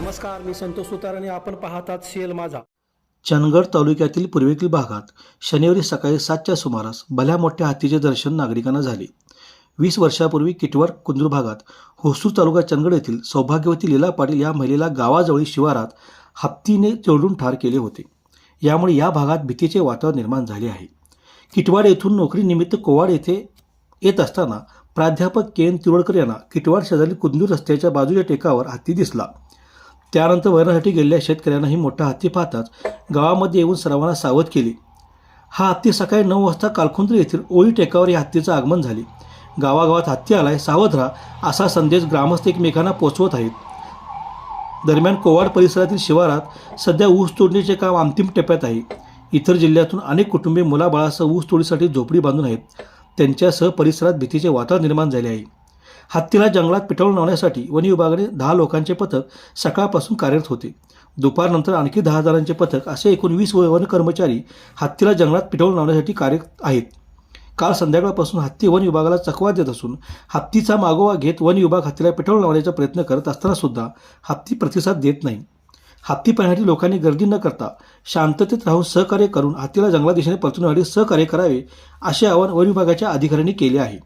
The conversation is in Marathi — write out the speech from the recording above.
नमस्कार मी संतोष सुतार आणि आपण पाहतात सेल माझा. चंदगड तालुक्यातील पूर्वेतील भागात शनिवारी सकाळी सातच्या सुमारास भल्या मोठ्या हत्तीचे दर्शन नागरिकांना झाले. वीस वर्षापूर्वी किटवार कुंदूर भागात होसूर तालुका चंदगड येथील सौभाग्यवती लीला पाटील या महिलेला गावाजवळील शिवारात हत्तीने चोरडून ठार केले होते. यामुळे या भागात भीतीचे वातावरण निर्माण झाले आहे. किटवाड येथून नोकरीनिमित्त कोवाड येथे येत असताना प्राध्यापक के एन तिरोडकर यांना किटवाड शेजारी कुंदूर रस्त्याच्या बाजूच्या टेकावर हत्ती दिसला. त्यानंतर वैरणासाठी गेलेल्या शेतकऱ्यांनाही मोठा हत्ती पाहताच गावामध्ये येऊन सर्वांना सावध केले. हा हत्ती सकाळी नऊ वाजता कालखुंद्र येथील ओळी टेकावर या हत्तीचं आगमन झाले. गावागावात हत्ती आलाय सावध राहा असा संदेश ग्रामस्थ एकमेकांना पोचवत आहेत. दरम्यान कोवाड परिसरातील शिवारात सध्या ऊस तोडणीचे काम अंतिम टप्प्यात आहे. इतर जिल्ह्यातून अनेक कुटुंबे मुलाबाळासह ऊस तोडीसाठी झोपडी बांधून आहेत. त्यांच्यासह परिसरात भीतीचे वातावरण निर्माण झाले आहे. हत्तीला जंगलात पिटवून लावण्यासाठी वन विभागाने दहा लोकांचे पथक सकाळपासून कार्यरत होते. दुपारनंतर आणखी दहा जणांचे पथक असे एकूण वीस वन कर्मचारी हत्तीला जंगलात पिटवून लावण्यासाठी कार्यरत आहेत. काल संध्याकाळपासून हत्ती वन विभागाला चकवा देत असून हत्तीचा मागोवा घेत वन विभाग हत्तीला पिटवून लावण्याचा प्रयत्न करत असताना सुद्धा हत्ती प्रतिसाद देत नाही. हत्ती पाहण्यासाठी लोकांनी गर्दी न करता शांततेत राहून सहकार्य करून हत्तीला जंगला दिशेने परतवण्यासाठी सहकार्य करावे असे आवाहन वन विभागाच्या अधिकाऱ्यांनी केले आहे.